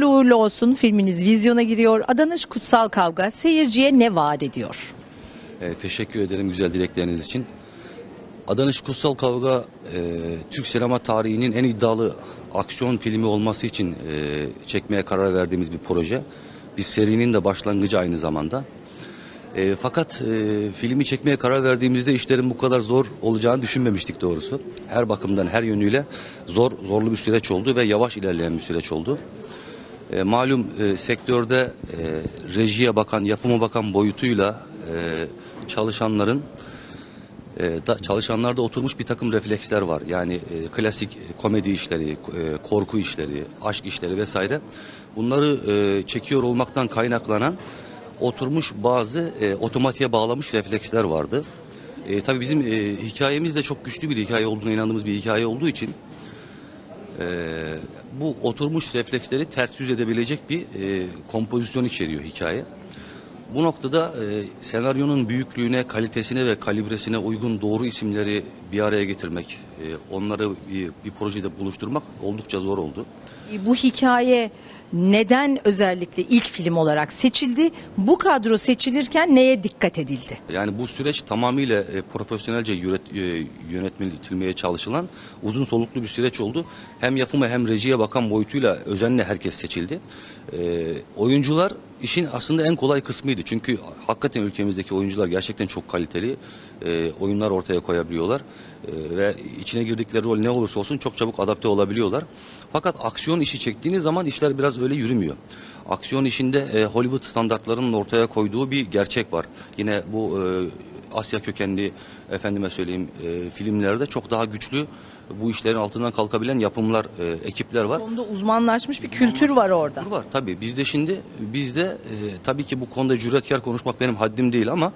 Hayırlı uğurlu olsun filminiz vizyona giriyor. Adanış Kutsal Kavga seyirciye ne vaat ediyor? E, teşekkür ederim güzel dilekleriniz için. Adanış Kutsal Kavga e, Türk sinema tarihinin en iddialı aksiyon filmi olması için e, çekmeye karar verdiğimiz bir proje. Bir serinin de başlangıcı aynı zamanda. E, fakat e, filmi çekmeye karar verdiğimizde işlerin bu kadar zor olacağını düşünmemiştik doğrusu. Her bakımdan her yönüyle zor zorlu bir süreç oldu ve yavaş ilerleyen bir süreç oldu. E, malum e, sektörde e, rejiye bakan, yapıma bakan boyutuyla e, çalışanların e, da, çalışanlarda oturmuş bir takım refleksler var. Yani e, klasik komedi işleri, e, korku işleri, aşk işleri vesaire. Bunları e, çekiyor olmaktan kaynaklanan oturmuş bazı e, otomatiğe bağlamış refleksler vardı. E, tabii bizim e, hikayemiz de çok güçlü bir hikaye olduğuna inandığımız bir hikaye olduğu için e, bu oturmuş refleksleri ters yüz edebilecek bir e, kompozisyon içeriyor hikaye. Bu noktada e, senaryonun büyüklüğüne, kalitesine ve kalibresine uygun doğru isimleri bir araya getirmek, onları bir, bir projede buluşturmak oldukça zor oldu. E, Bu hikaye neden özellikle ilk film olarak seçildi? Bu kadro seçilirken neye dikkat edildi? Yani bu süreç tamamıyla e, profesyonelce yönet, e, çalışılan uzun soluklu bir süreç oldu. Hem yapıma hem rejiye bakan boyutuyla özenle herkes seçildi. E, oyuncular işin aslında en kolay kısmıydı. Çünkü hakikaten ülkemizdeki oyuncular gerçekten çok kaliteli e, oyunlar ortaya koyabiliyorlar. Ve içine girdikleri rol ne olursa olsun çok çabuk adapte olabiliyorlar. Fakat aksiyon işi çektiğiniz zaman işler biraz öyle yürümüyor. Aksiyon işinde e, Hollywood standartlarının ortaya koyduğu bir gerçek var. Yine bu e, Asya kökenli efendime söyleyeyim e, filmlerde çok daha güçlü bu işlerin altından kalkabilen yapımlar, e, ekipler var. Konuda uzmanlaşmış bir kültür var orada. Var tabii. Bizde şimdi bizde e, tabii ki bu konuda cüretkar konuşmak benim haddim değil ama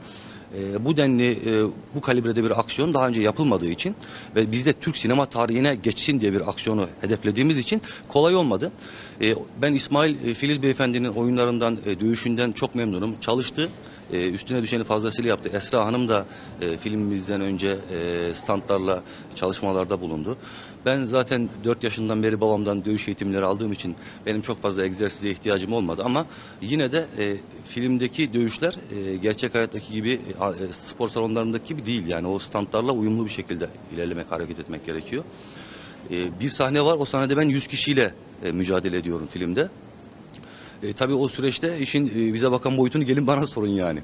e, bu denli e, bu kalibrede bir aksiyon daha önce yapılmadığı için ve bizde Türk sinema tarihine geçsin diye bir aksiyonu hedeflediğimiz için kolay olmadı. E, ben İsmail e, Filiz Beyefendi'nin oyunlarından, e, dövüşünden çok memnunum. Çalıştı. E, üstüne düşeni fazlasıyla yaptı. Esra Hanım da e, filmimizden önce e, standlarla çalışmalarda bulundu. Ben zaten 4 yaşından beri babamdan dövüş eğitimleri aldığım için benim çok fazla egzersize ihtiyacım olmadı ama yine de e, filmdeki dövüşler e, gerçek hayattaki gibi e, e, spor salonlarındaki gibi değil. Yani o standlarla uyumlu bir şekilde ilerlemek, hareket etmek gerekiyor. E, bir sahne var. O sahnede ben 100 kişiyle e, mücadele ediyorum filmde. E, tabii o süreçte işin e, bize bakan boyutunu gelin bana sorun yani.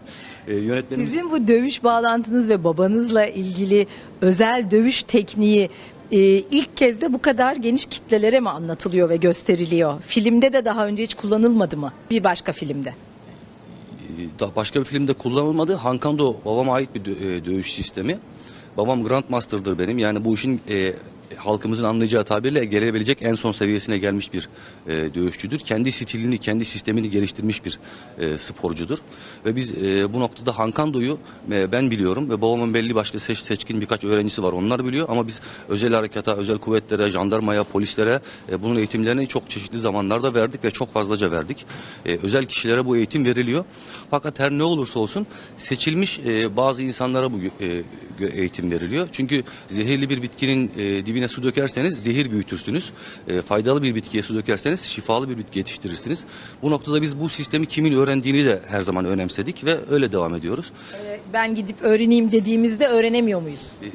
E, yönetmenim Sizin bu dövüş bağlantınız ve babanızla ilgili özel dövüş tekniği e, ilk kez de bu kadar geniş kitlelere mi anlatılıyor ve gösteriliyor? Filmde de daha önce hiç kullanılmadı mı? Bir başka filmde. e, da başka bir filmde kullanılmadı. Hankando babama ait bir e, dövüş sistemi. Babam Grandmaster'dır benim. Yani bu işin e, halkımızın anlayacağı tabirle gelebilecek en son seviyesine gelmiş bir e, dövüşçüdür. Kendi stilini, kendi sistemini geliştirmiş bir e, sporcudur. Ve biz e, bu noktada Hankando'yu e, ben biliyorum ve babamın belli başka seç, seçkin birkaç öğrencisi var. Onlar biliyor ama biz özel harekata, özel kuvvetlere, jandarmaya, polislere e, bunun eğitimlerini çok çeşitli zamanlarda verdik ve çok fazlaca verdik. E, özel kişilere bu eğitim veriliyor. Fakat her ne olursa olsun seçilmiş e, bazı insanlara bu e, eğitim veriliyor. Çünkü zehirli bir bitkinin e, dibine su dökerseniz zehir büyütürsünüz. E, faydalı bir bitkiye su dökerseniz şifalı bir bitki yetiştirirsiniz. Bu noktada biz bu sistemi kimin öğrendiğini de her zaman önemsedik ve öyle devam ediyoruz. E, ben gidip öğreneyim dediğimizde öğrenemiyor muyuz? E,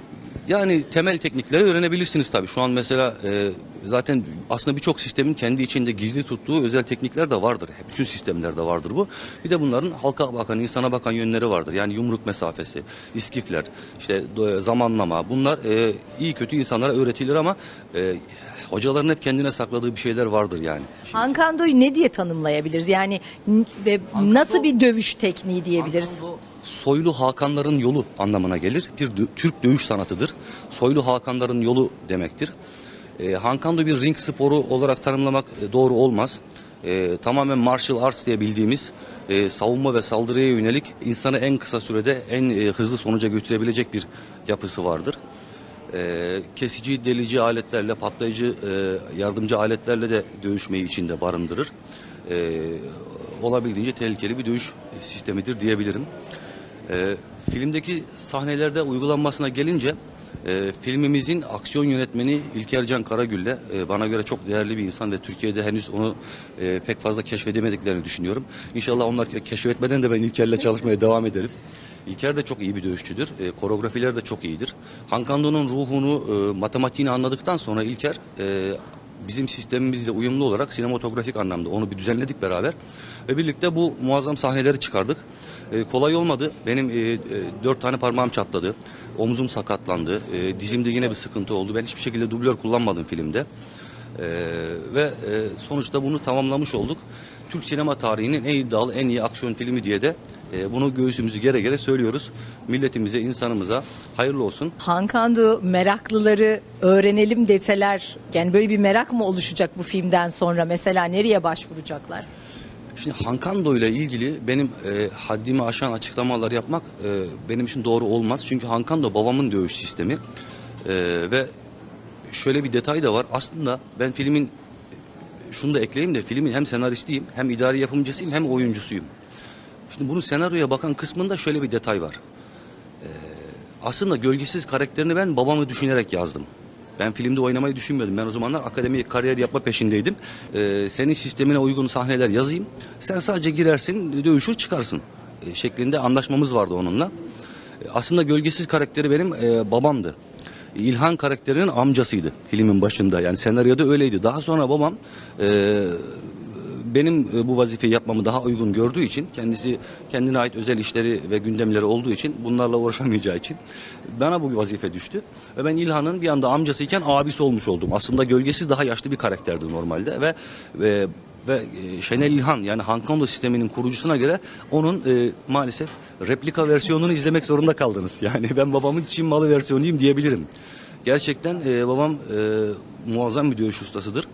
Yani temel teknikleri öğrenebilirsiniz tabii. Şu an mesela e, zaten aslında birçok sistemin kendi içinde gizli tuttuğu özel teknikler de vardır. Bütün sistemlerde vardır bu. Bir de bunların halka bakan, insana bakan yönleri vardır. Yani yumruk mesafesi, iskifler, işte zamanlama. Bunlar e, iyi kötü insanlara öğretilir ama e, hocaların hep kendine sakladığı bir şeyler vardır yani. Hankando'yu ne diye tanımlayabiliriz? Yani ve Hankando- nasıl bir dövüş tekniği diyebiliriz? Hankando, Soylu Hakanların yolu anlamına gelir. Bir Türk dövüş sanatıdır. Soylu Hakanların yolu demektir. E, Hankando bir ring sporu olarak tanımlamak e, doğru olmaz. E, tamamen martial arts diye bildiğimiz e, savunma ve saldırıya yönelik insanı en kısa sürede en e, hızlı sonuca götürebilecek bir yapısı vardır. E, kesici, delici aletlerle, patlayıcı e, yardımcı aletlerle de dövüşmeyi içinde barındırır. E, olabildiğince tehlikeli bir dövüş sistemidir diyebilirim. E, filmdeki sahnelerde uygulanmasına gelince E, filmimizin aksiyon yönetmeni İlker Can Karagül'le e, bana göre çok değerli bir insan ve Türkiye'de henüz onu e, pek fazla keşfedemediklerini düşünüyorum. İnşallah onlar keşfetmeden de ben İlker'le çalışmaya devam ederim. İlker de çok iyi bir dövüşçüdür. E, koreografiler de çok iyidir. Hankando'nun ruhunu, e, matematiğini anladıktan sonra İlker e, bizim sistemimizle uyumlu olarak sinematografik anlamda onu bir düzenledik beraber. Ve birlikte bu muazzam sahneleri çıkardık. E, kolay olmadı. Benim e, e, dört tane parmağım çatladı. Omzum sakatlandı. E, dizimde yine bir sıkıntı oldu. Ben hiçbir şekilde dublör kullanmadım filmde. E, ve e, sonuçta bunu tamamlamış olduk. Türk sinema tarihinin en iddialı, en iyi aksiyon filmi diye de e, bunu göğsümüzü gere gere söylüyoruz. Milletimize, insanımıza hayırlı olsun. Hankando meraklıları öğrenelim deseler yani böyle bir merak mı oluşacak bu filmden sonra mesela nereye başvuracaklar? Şimdi Hankando ile ilgili benim e, haddimi aşan açıklamalar yapmak e, benim için doğru olmaz. Çünkü Hankando babamın dövüş sistemi E, ve şöyle bir detay da var. Aslında ben filmin şunu da ekleyeyim de filmin hem senaristiyim hem idari yapımcısıyım hem oyuncusuyum. Şimdi bunun senaryoya bakan kısmında şöyle bir detay var. E, aslında gölgesiz karakterini ben babamı düşünerek yazdım. Ben filmde oynamayı düşünmüyordum. Ben o zamanlar akademik kariyer yapma peşindeydim. Ee, senin sistemine uygun sahneler yazayım. Sen sadece girersin, dövüşür çıkarsın. Ee, şeklinde anlaşmamız vardı onunla. Ee, aslında gölgesiz karakteri benim e, babamdı. İlhan karakterinin amcasıydı filmin başında. Yani senaryoda öyleydi. Daha sonra babam e, benim e, bu vazifeyi yapmamı daha uygun gördüğü için kendisi kendine ait özel işleri ve gündemleri olduğu için bunlarla uğraşamayacağı için bana bu vazife düştü. Ve ben İlhan'ın bir anda amcasıyken abisi olmuş oldum. Aslında gölgesiz daha yaşlı bir karakterdi normalde ve ve ve e, Şenel İlhan yani Hankondo sisteminin kurucusuna göre onun e, maalesef replika versiyonunu izlemek zorunda kaldınız. Yani ben babamın Çin malı versiyonuyum diyebilirim. Gerçekten e, babam e, muazzam bir dövüş ustasıdır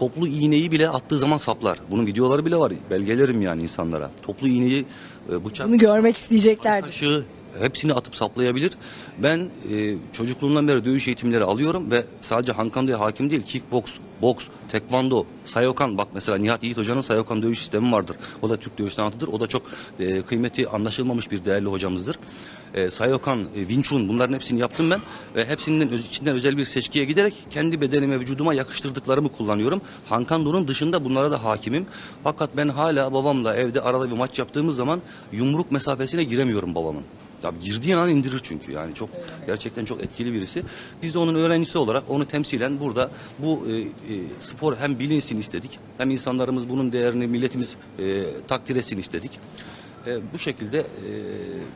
toplu iğneyi bile attığı zaman saplar. Bunun videoları bile var. Belgelerim yani insanlara. Toplu iğneyi, e, bıçak, Bunu görmek isteyeceklerdir. kaşığı hepsini atıp saplayabilir. Ben e, çocukluğumdan beri dövüş eğitimleri alıyorum ve sadece Hankando'ya hakim değil. Kickbox, boks, tekvando, sayokan. Bak mesela Nihat Yiğit Hoca'nın sayokan dövüş sistemi vardır. O da Türk dövüş sanatıdır. O da çok e, kıymeti anlaşılmamış bir değerli hocamızdır. E, sayokan, e, Wing Chun bunların hepsini yaptım ben. Ve hepsinin öz- içinden özel bir seçkiye giderek kendi bedenime, vücuduma yakıştırdıklarımı kullanıyorum. Hankando'nun dışında bunlara da hakimim. Fakat ben hala babamla evde arada bir maç yaptığımız zaman yumruk mesafesine giremiyorum babamın. Ya girdiğin an indirir çünkü yani çok gerçekten çok etkili birisi. Biz de onun öğrencisi olarak onu temsilen burada bu e, e, spor hem bilinsin istedik hem insanlarımız bunun değerini milletimiz e, takdir etsin istedik. E, bu şekilde e,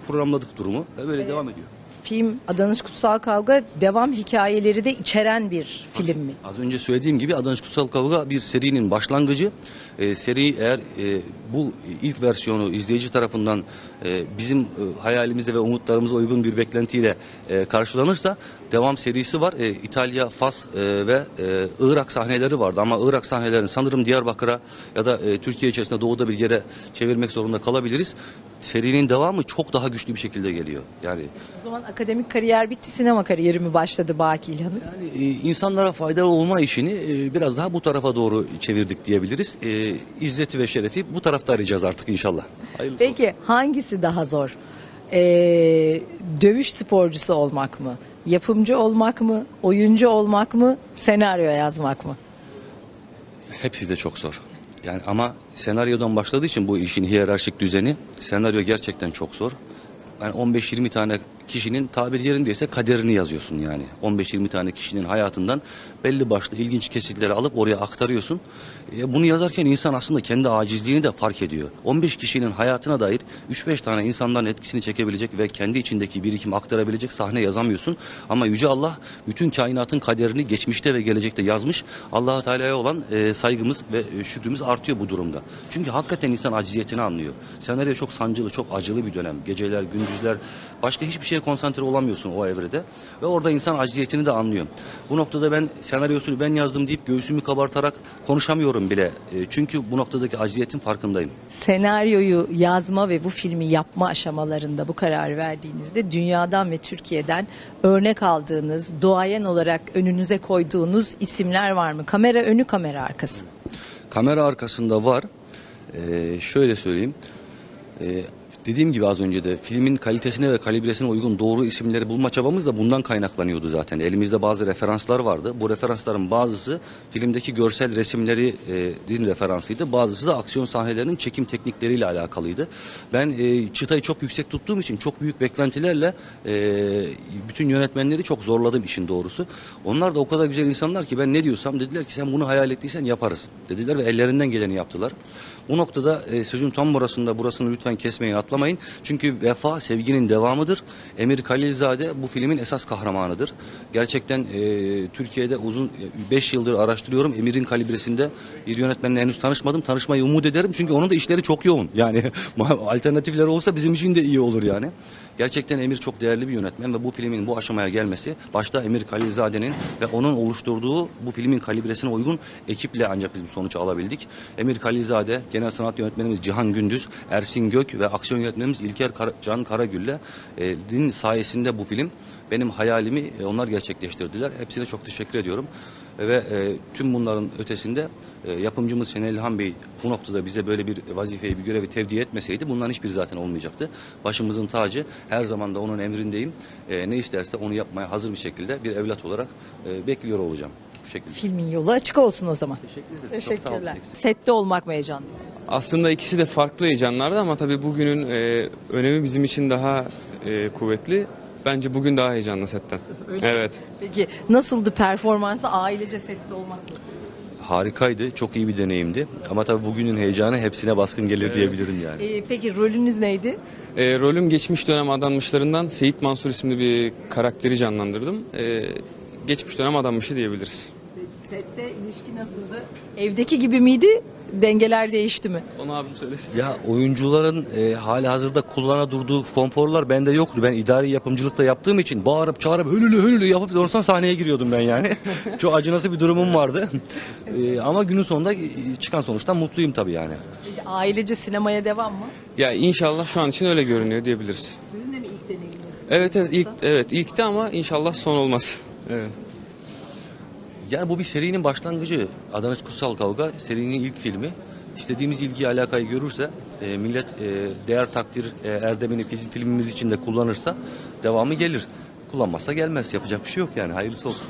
programladık durumu ve böyle devam ediyor. Film Adanış Kutsal Kavga devam hikayeleri de içeren bir film mi? Az önce söylediğim gibi Adanış Kutsal Kavga bir serinin başlangıcı. Ee, seri eğer e, bu ilk versiyonu izleyici tarafından e, bizim e, hayalimizde ve umutlarımıza uygun bir beklentiyle e, karşılanırsa devam serisi var. E, İtalya, Fas e, ve e, Irak sahneleri vardı ama Irak sahnelerini sanırım Diyarbakır'a ya da e, Türkiye içerisinde doğuda bir yere çevirmek zorunda kalabiliriz. Serinin devamı çok daha güçlü bir şekilde geliyor. Yani O zaman akademik kariyer bitti sinema kariyeri mi başladı Baki İlhan'ın? Yani e, insanlara faydalı olma işini e, biraz daha bu tarafa doğru çevirdik diyebiliriz. E, İzzeti ve şerefi bu tarafta arayacağız artık inşallah. Hayırlısı olsun. Peki hangisi daha zor? Ee, dövüş sporcusu olmak mı? Yapımcı olmak mı? Oyuncu olmak mı? Senaryo yazmak mı? Hepsi de çok zor. Yani ama senaryodan başladığı için bu işin hiyerarşik düzeni senaryo gerçekten çok zor. Yani 15-20 tane kişinin tabir yerindeyse kaderini yazıyorsun yani. 15-20 tane kişinin hayatından belli başlı ilginç kesitleri alıp oraya aktarıyorsun. E, bunu yazarken insan aslında kendi acizliğini de fark ediyor. 15 kişinin hayatına dair 3-5 tane insanların etkisini çekebilecek ve kendi içindeki birikimi aktarabilecek sahne yazamıyorsun. Ama Yüce Allah bütün kainatın kaderini geçmişte ve gelecekte yazmış. allah Teala'ya olan e, saygımız ve e, şükrümüz artıyor bu durumda. Çünkü hakikaten insan aciziyetini anlıyor. Senaryo çok sancılı, çok acılı bir dönem. Geceler, gündüzler, başka hiçbir şeye konsantre olamıyorsun o evrede. Ve orada insan aciziyetini de anlıyor. Bu noktada ben senaryosunu ben yazdım deyip göğsümü kabartarak konuşamıyorum bile. E, çünkü bu noktadaki aciziyetin farkındayım. Senaryoyu yazma ve bu filmi yapma aşamalarında bu kararı verdiğinizde dünyadan ve Türkiye'den örnek aldığınız, doğayen olarak önünüze koyduğunuz isimler var mı? Kamera önü, kamera arkası. Kamera arkasında var. Ee, şöyle söyleyeyim. Ee, Dediğim gibi az önce de filmin kalitesine ve kalibresine uygun doğru isimleri bulma çabamız da bundan kaynaklanıyordu zaten. Elimizde bazı referanslar vardı. Bu referansların bazısı filmdeki görsel resimleri e, referansıydı. Bazısı da aksiyon sahnelerinin çekim teknikleriyle alakalıydı. Ben e, çıtayı çok yüksek tuttuğum için çok büyük beklentilerle e, bütün yönetmenleri çok zorladım işin doğrusu. Onlar da o kadar güzel insanlar ki ben ne diyorsam dediler ki sen bunu hayal ettiysen yaparız dediler ve ellerinden geleni yaptılar. Bu noktada e, sözün tam burasında burasını lütfen kesmeyin atlamayın. Çünkü vefa sevginin devamıdır. Emir Halilzade bu filmin esas kahramanıdır. Gerçekten e, Türkiye'de uzun 5 yıldır araştırıyorum. Emir'in kalibresinde bir yönetmenle henüz tanışmadım. Tanışmayı umut ederim. Çünkü onun da işleri çok yoğun. Yani alternatifleri olsa bizim için de iyi olur yani. Gerçekten Emir çok değerli bir yönetmen ve bu filmin bu aşamaya gelmesi başta Emir Halilzade'nin ve onun oluşturduğu bu filmin kalibresine uygun ekiple ancak biz bu sonucu alabildik. Emir Halilzade, genel sanat yönetmenimiz Cihan Gündüz, Ersin Gök ve aksiyon yönetmenimiz İlker Kara- Can Karagül'le e, din sayesinde bu film benim hayalimi e, onlar gerçekleştirdiler. Hepsine çok teşekkür ediyorum. Ve e, tüm bunların ötesinde e, yapımcımız Şenel İlhan Bey bu noktada bize böyle bir vazifeyi, bir görevi tevdi etmeseydi bunların hiçbiri zaten olmayacaktı. Başımızın tacı her zaman da onun emrindeyim. E, ne isterse onu yapmaya hazır bir şekilde bir evlat olarak e, bekliyor olacağım. Bu şekilde. Filmin yolu açık olsun o zaman. Teşekkür ederim. Çok sağ olun. Teşekkürler. Sette olmak mı heyecanlı? Aslında ikisi de farklı heyecanlardı ama tabii bugünün e, önemi bizim için daha e, kuvvetli. Bence bugün daha heyecanlı setten. Öyle mi? Evet. Peki nasıldı performansı ailece sette olmak? Harikaydı. Çok iyi bir deneyimdi. Ama tabii bugünün heyecanı hepsine baskın gelir diyebilirim yani. Ee, peki rolünüz neydi? E, rolüm geçmiş dönem adanmışlarından Seyit Mansur isimli bir karakteri canlandırdım. E, geçmiş dönem adanmışı diyebiliriz. Sette ilişki nasıldı? Evdeki gibi miydi? Dengeler değişti mi? Onu abim söylesin. Ya oyuncuların e, hali hazırda kullana durduğu konforlar bende yoktu. Ben idari yapımcılıkta yaptığım için bağırıp çağırıp hölülü hölülü yapıp sonrasında sahneye giriyordum ben yani. Çok acınası bir durumum vardı. E, ama günün sonunda e, çıkan sonuçtan mutluyum tabii yani. Ailece sinemaya devam mı? Ya inşallah şu an için öyle görünüyor diyebiliriz. Sizin de mi ilk deneyiminiz? Evet evet ilk evet ilkti ama inşallah son olmaz. Evet. Yani bu bir serinin başlangıcı. Adana Kutsal Kavga serinin ilk filmi. İstediğimiz ilgi alakayı görürse, e, millet e, değer takdir e, erdemini bizim filmimiz için de kullanırsa devamı gelir. Kullanmazsa gelmez. Yapacak bir şey yok yani. Hayırlısı olsun.